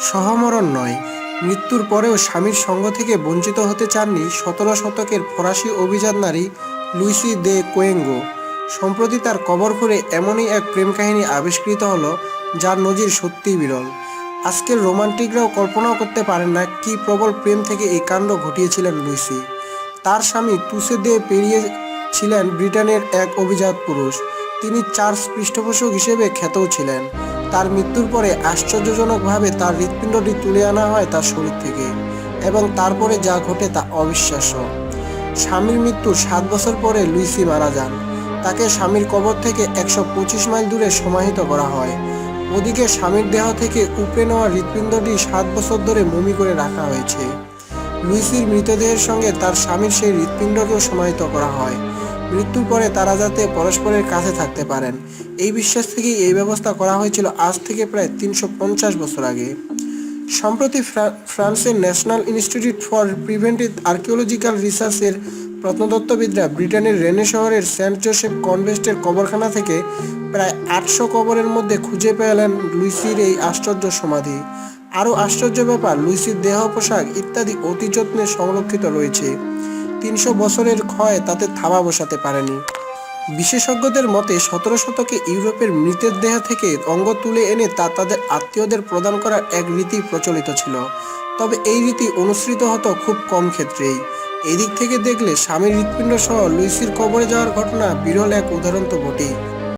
সহমরণ নয়। মৃত্যুর পরেও স্বামীর সঙ্গ থেকে বঞ্চিত হতে চাননি সতেরো শতকের ফরাসি অভিজাত নারী লুইসি দে কোয়েঙ্গো। সম্প্রতি তার কবর করে এমনই এক প্রেম কাহিনী আবিষ্কৃত হলো, যার নজির সত্যিই বিরল। আজকের রোমান্টিকরাও কল্পনাও করতে পারেন না কি প্রবল প্রেম থেকে এই কাণ্ড ঘটিয়েছিলেন লুইসি। তার স্বামী তুসে দে পেরিয়ে ছিলেন ব্রিটেনের এক অভিজাত পুরুষ। তিনি চার্লস পৃষ্ঠপোষক হিসেবে খ্যাতও ছিলেন। তার মৃত্যুর পরে আশ্চর্যজনকভাবে তার হৃৎপিণ্ডটি তুলে আনা হয় তার শরীর থেকে এবং তারপরে যা ঘটে তা অবিশ্বাস্য। স্বামীর মৃত্যুর সাত বছর পরে লুইসি মারা যান। তাকে স্বামীর কবর থেকে একশো পঁচিশ মাইল দূরে সমাহিত করা হয়। ওদিকে স্বামীর দেহ থেকে উপড়ে নেওয়া হৃৎপিণ্ডটি সাত বছর ধরে মমি করে রাখা হয়েছে। লুইসির মৃতদেহের সঙ্গে তার স্বামীর সেই হৃৎপিণ্ডকেও সমাহিত করা হয়। মৃত্যুর পরে তারা যাতে পরস্পরের কাছে থাকতে পারেন। এই বিশ্বাস থেকেই এই ব্যবস্থা করা হয়েছিল আজ থেকে প্রায় তিনশো পঞ্চাশ বছর আগে। সম্প্রতি ফ্রান্সের National Institute for Preventive Archaeological রিসার্চের প্রত্নতত্ত্ববিদরা ব্রিটেনের রেনে শহরের সেন্ট জোসেফ কনভেস্টের কবরখানা থেকে প্রায় আটশো কবরের মধ্যে খুঁজে পেলেন লুইসির এই আশ্চর্য সমাধি। আরও আশ্চর্য ব্যাপার, লুইসির দেহ পোশাক ইত্যাদি অতি যত্নে সংরক্ষিত রয়েছে। তিনশো বছরের ক্ষয় তাতে থাবা বসাতে পারেনি। বিশেষজ্ঞদের মতে, সতেরো শতকে ইউরোপের মৃতের দেহ থেকে অঙ্গ তুলে এনে তা তাদের আত্মীয়দের প্রদান করার এক রীতি প্রচলিত ছিল। তবে এই রীতি অনুসৃত হতো খুব কম ক্ষেত্রেই। এদিক থেকে দেখলে স্বামীর হৃৎপিণ্ড সহ লুইসির কবরে যাওয়ার ঘটনা বিরল এক উদাহরণ তো বটেই।